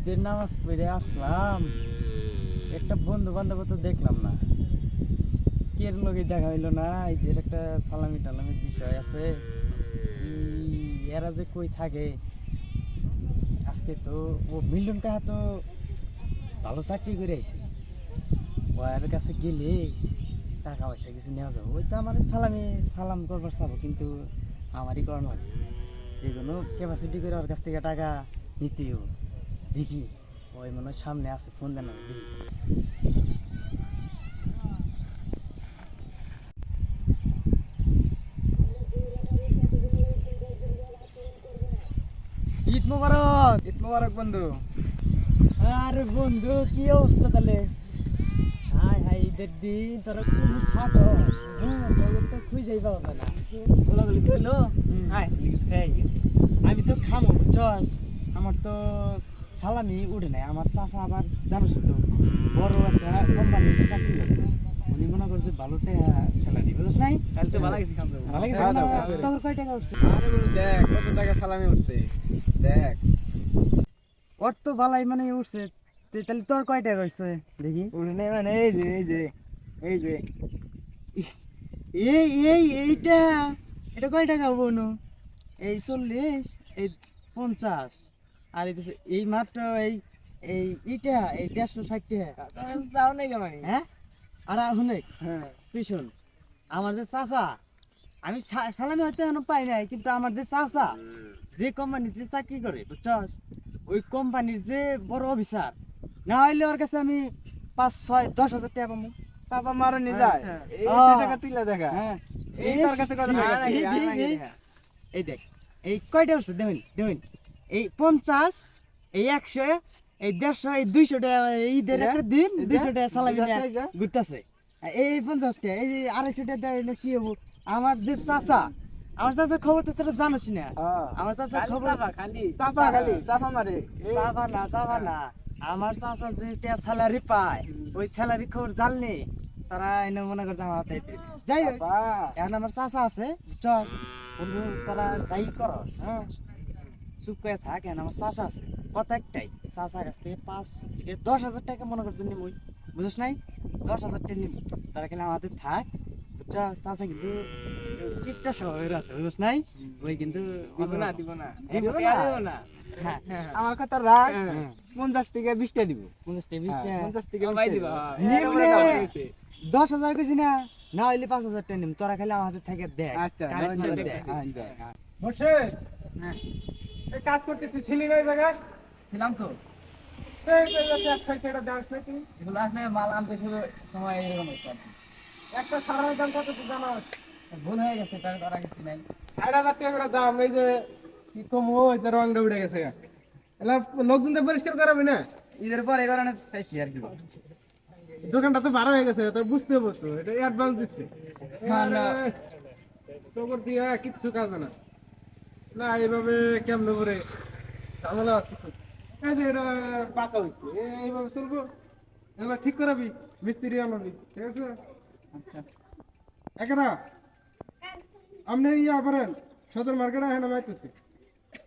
ঈদের নামাজ পড়ে আসলাম। একটা বন্ধু বান্ধব তো দেখলাম না। কের লগে দেখা হইল না? ঈদের একটা সালামি টালামির বিষয় আছে। এরা যে কই থাকে? আজকে তো ও মিলন কাহা তো ভালো চাকরি করে আইছে। ও এর কাছে গেলে টাকা পয়সা কিছু নেওয়া যাবে। ওই তো আমার সালামি, সালাম করবার চাবো, কিন্তু আমারই কর্ম। যে কোনো ক্যাপাসিটি করে ওর কাছ থেকে টাকা নিতেই হবে। দেখি। ওই মনে হয় সামনে আছে ফোন দেন দেখি। ঈদ মোবারক! ঈদ মোবারক বন্ধু। আরে বন্ধু কি অবস্থা তাহলে? হাই হাই ঈদের দিন তোরা কোন হ্যাঁ তো পাওয়া যায় না। কইলো হুম। হাই আমি তো খামো বুঝছস? আমার তো সালামি উঠে নাই। আমার চাষা আবার জানোস তো বড় একটা কোম্পানিতে চাকরি করে। উনি মনে করছে ভালো টাকা স্যালারি বুঝছ নাই? কাল তো ভালো গেছি খাম ভালো গেছে। তোর কয় টাকা উঠছে? আরে বন্ধু দেখ কত টাকা সালামি উঠছে? দেখ। ওর তো ভালাই মানে উঠছে। তাহলে তোর কয় টাকা হয়েছে দেখি। উঠে নেই মানে এই যে এই যে এই যে। এই এই এইটা? এটা কয় টাকা হব এই চল্লিশ এই পঞ্চাশ। আর এই মাত্র এই এই ইটা এই দেড়শো ষাট টাকা তাও নেই মানে হ্যাঁ? আর শুনে হ্যাঁ। আমার যে চাচা আমি সালামি হয়তো এখনও পাই নাই কিন্তু আমার যে চাচা যে কোম্পানিতে চাকরি করে বুঝছস? ওই কোম্পানির যে বড় অফিসার না হইলে ওর কাছে আমি পাঁচ ছয় দশ হাজার টাকা পাবো বাবা মারো নি যায় হ্যাঁ। এই টাকা তুইলা দেখা। হ্যাঁ। এই তোর কাছে এই- দেখা? এই কয়টা উঠছে দেখুন দেখুন। এই পঞ্চাশ এই একশো এই দেড়শো এই দুইশো টাকা এই ঈদের এটা? একটা দিন? দুইশো টাকা সালামি? ঘুরতেছে এই পঞ্চাশটা এই আড়াইশো টাকা কি হব আমার যে চাচা আমার চাচার খবর তো তোরা জানোস না হ্যাঁ। আমার চাচার খবর চাপা, খালি চাপা খালি চাপা মারে চাপা না চাপা না আমার চাচা যে স্যালারি পায় ওই স্যালারি খবর জানলে তারা এনে মনে করছে আমার হাতে যাই হোক এখন আমার চাচা আছে চল বন্ধু তোরা যাই কর হ্যাঁ চুপ করে থাক এখন আমার চাচা আছে। কথা একটাই চাচা কাছ থেকে পাঁচ থেকে দশ হাজার টাকা মনে করছে নিমুই বুঝিস নাই? দশ হাজার টাকা নিবি তারা কিনা আমাদের থাক বুঝছা? চাচা কিন্তু কিপটা আছে বুঝিস নাই? ওই কিন্তু দিব না দিব না। দিব না? হ্যাঁ। আমার কথা রাখ হ্যাঁ। পঞ্চাশ থেকে বিশটা দিব। পঞ্চাশ টাকা বিশ হ্যাঁ, টাকা পঞ্চাশ থেকে বিশটা দিব। দশ হাজার কইছি না না হইলে পাঁচ হাজার টাকা নিম। তোরা খালি হাতে থেকে দেখ আচ্ছা আচ্ছা। বসে। হ্যাঁ। কাজ করতে তুই ছিলি না জায়গায়? ছিলাম তো। এগুলো আসলে মাল আনতে শুধু সময় এরকম হচ্ছে একটা সারার দাম কত তুই জানাস ভুল হয়ে গেছে তার করা কিছু নাই। ষাট হাজার টাকা করে দাম এই যে কি কম হয়েছে রংটা উঠে গেছে। এলা লোকজন তো পরিষ্কার করাবি না? ঈদের পর এবার চাইছি আর কি। দোকানটা তো ভাড়া হয়ে গেছে তো বুঝতে হবে তো এটা অ্যাডভান্স দিচ্ছে। তোর দিয়ে কিচ্ছু কাজ না। না, এইভাবে কেমন করে? ঝামেলা আছে। এই যে এটা পাকা হয়েছে এইভাবে চলবো? এবার ঠিক করাবি? মিস্ত্রি আনবি, ঠিক আছে? একেরা আপনি ইয়া করেন, সদর মার্কেটে এখানে মাইতেছি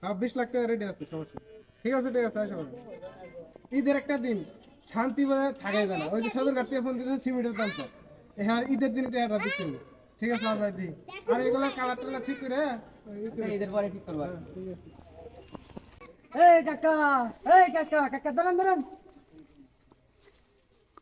হ্যাঁ বিশ লাখ টাকা রেডি আছে, সমস্যা ঠিক আছে ঠিক আছে আসা ঈদের একটা দিন, শান্তি বলে থাকাই যায় না। ওই যে সদর ঘাট ফোন দিতেছে, সিমেন্টের দাম তো হ্যাঁ ঈদের দিন এটা দিচ্ছি ঠিক আছে আজ দি আর এগুলো কালার টালার ঠিক করে? ই করে- পরে ঠিক করব ঠিক আছে। এই কাকা এই কাকা কাকা দাঁড়ান দাঁড়ান।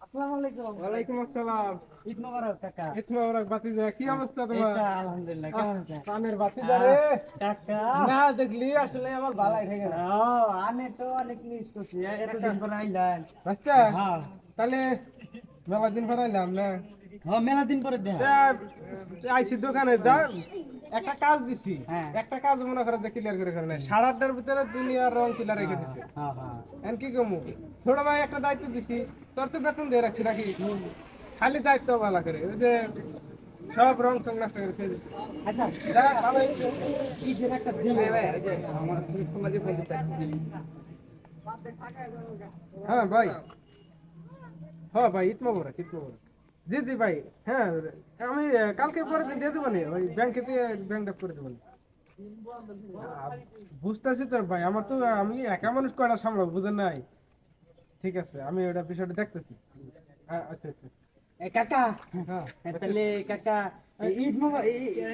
আসসালামু আলাইকুম। ওয়ালাইকুম আসসালাম। ঈদ মোবারক কাকা। ঈদ মোবারক বাতিজা কি অবস্থা তোমার? আলহামদুলিল্লাহ কেমন আছেন? কানের বাতিজা রে। কাকা। না দেখলি আসলে আমার ভালাই থেকে না ও আমি তো অনেক মিস করছি এতদিন পর আইলেন বাস্তা হ্যাঁ। তাহলে মেলা দিন পর আইলাম না? হ্যাঁ মেলা দিন পরে দেখা। আইসি দোকানে যা একটা কাজ দিছি। হ্যাঁ। একটা কাজ মনে করে ক্লিয়ার করে করে নাই সাড়ে আটটার ভিতরে দুনিয়ার রং কিলার রেখে দিছে। হ্যাঁ হ্যাঁ কি কমু ছোট ভাই একটা দায়িত্ব দিছি। তোর তো বেতন দিয়ে রাখছি নাকি? খালি দায়িত্ব ভালো করে। ওই যে সব রং নষ্ট করে আচ্ছা যা, আমার চাইছি হ্যাঁ ভাই। হ্যাঁ ভাই ঈদ মোবারক ঈদ মোবারক জি জি ভাই হ্যাঁ আমি কালকে পরে দিয়ে দেবো নি ওই ব্যাংকে দিয়ে ব্যাংক করে দেবো বুঝতেছি তো ভাই আমার তো আমি একা মানুষ কয়টা সামলাবো বুঝেন নাই? ঠিক আছে আমি ওটা বিষয়টা দেখতেছি। আ- আচ্ছা আচ্ছা। কাকা হ্যাঁ। তাহলে কাকা ঈদ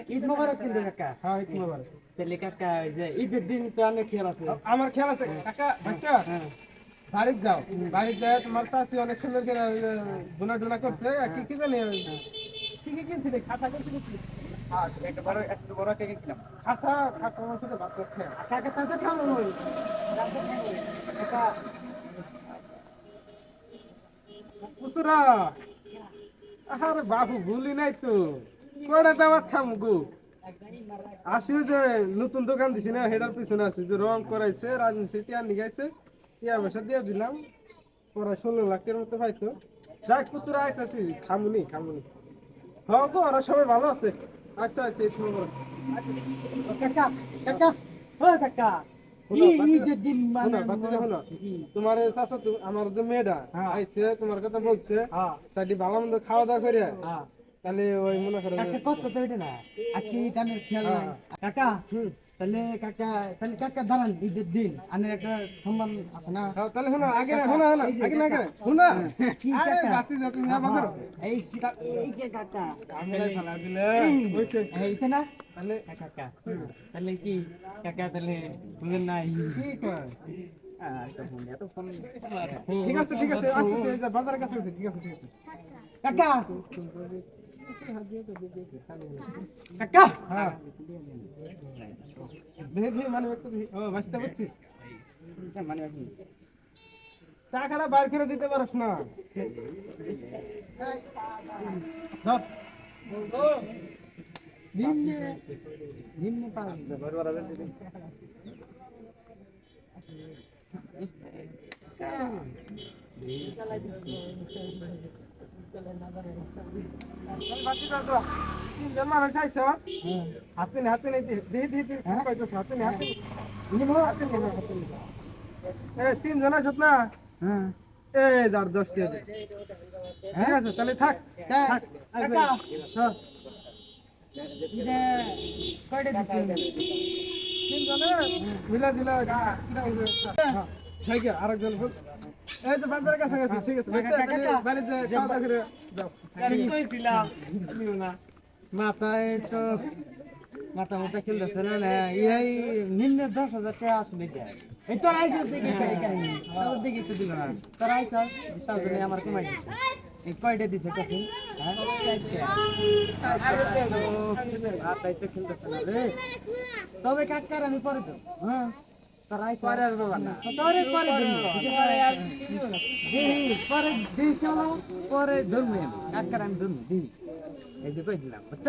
ঈদ মোবারক কিন্তু কাকা। হ্যাঁ বলো। তাহলে কাকা যে ঈদের দিন তো অনেক খেয়াল আছে। আমার খেয়াল আছে কাকা ভাইস্তা বাড়িতে যাও। বাড়িতে যায় তোমার চাষি অনেক সুন্দর করে বোনা টোনা করছে। আর কি কি জানি কি কি কিনছিলি? খাতা কিনছিলি? একটা বড় একটা বড় একটা গেছিলাম খাসা? খাসা আমার সাথে ভাত করছে। কাকা তাতে খাব পুতুরা! আরে বাবু ভুলি নাই তো। কড়া দাওয়াত খাম গো? আসি যে নতুন দোকান দিছি না হেডার পিছনে আছে যে রং করাইছে রাজনীতি টিয়া নিগাইছে টিয়া পয়সা দিয়ে দিলাম। পরে ষোলো লাখের মতো পাইতো। যাক পুতুরা আইতাছি। খামুনি খামুনি। হ্যাঁ গো ওরা সবাই ভালো আছে। আচ্ছা আচ্ছা এই খবর কাকা কাকা ও কাকা। মানে? তোমার এই তো আমার যে মেয়েটা হ্যাঁ। আইছে তোমার কথা বলছে। হ্যাঁ। সাইডে ভালো মন্দ খাওয়া দাওয়া করে হ্যাঁ। তাহলে ওই মনে করো কত না? আজকে খেয়াল নাই। হ্যাঁ। কাকা। তাহলে কাকা তাহলে কাকা দাঁড়ান ঈদের দিন। আনের একটা সম্মান আছে না? হ্যাঁ, তাহলে শোনো আগে না শোনো শোনো এই আগে না আগে। না শোনো। কি আরে? বাতি দাও তুমি আবার করো এই সি- এই যে কাকা। আমি ফালা দিলে। এই, হইছে না? তাহলে কাকা। তাহলে কি কাকা তাহলে বুঝেন নাই? কি কয়? ঠিক আছে ঠিক আছে এই বাজারের কাছে ঠিক আছে ঠিক আছে। কাকা কাকা! হ্যাঁ। মানে ও বাঁচতে পারছি? টাকাটা বার করে দিতে পারছ না। নিম্নে। তিনজন হাতে নে হ্যাঁ? হ্যাঁ এই যার দশ দে। ঠিক আছে তাহলে থাক হ্যাঁ তিনজনে মিলা দিলা হ্যাঁ আছে আরেকজন বল। এই তো বাজারের কাছে গেছি ঠিক আছে কাকা, তাহলে কাকা। বাড়িতে খাওয়া দাওয়া করে যাও মাথায় তো মাথা মাথা খেলতেছে না না এই নিম্নে দশ হাজার টাকা আসলে দেয় এই তোর আইসস দেখি খাই খাই তোর দেখি একটু দিল না তোর আইসস সাজনে আমার কমাই দিছে এই কয়টা দিছে কাছে হ্যাঁ মাথায় তো খেলতেছে না রে তবে কাকার আমি পরে তো হ্যাঁ পরে ধরবেন কাকার আমি ধরবো দিই এই যে কই দিলাম বুঝছ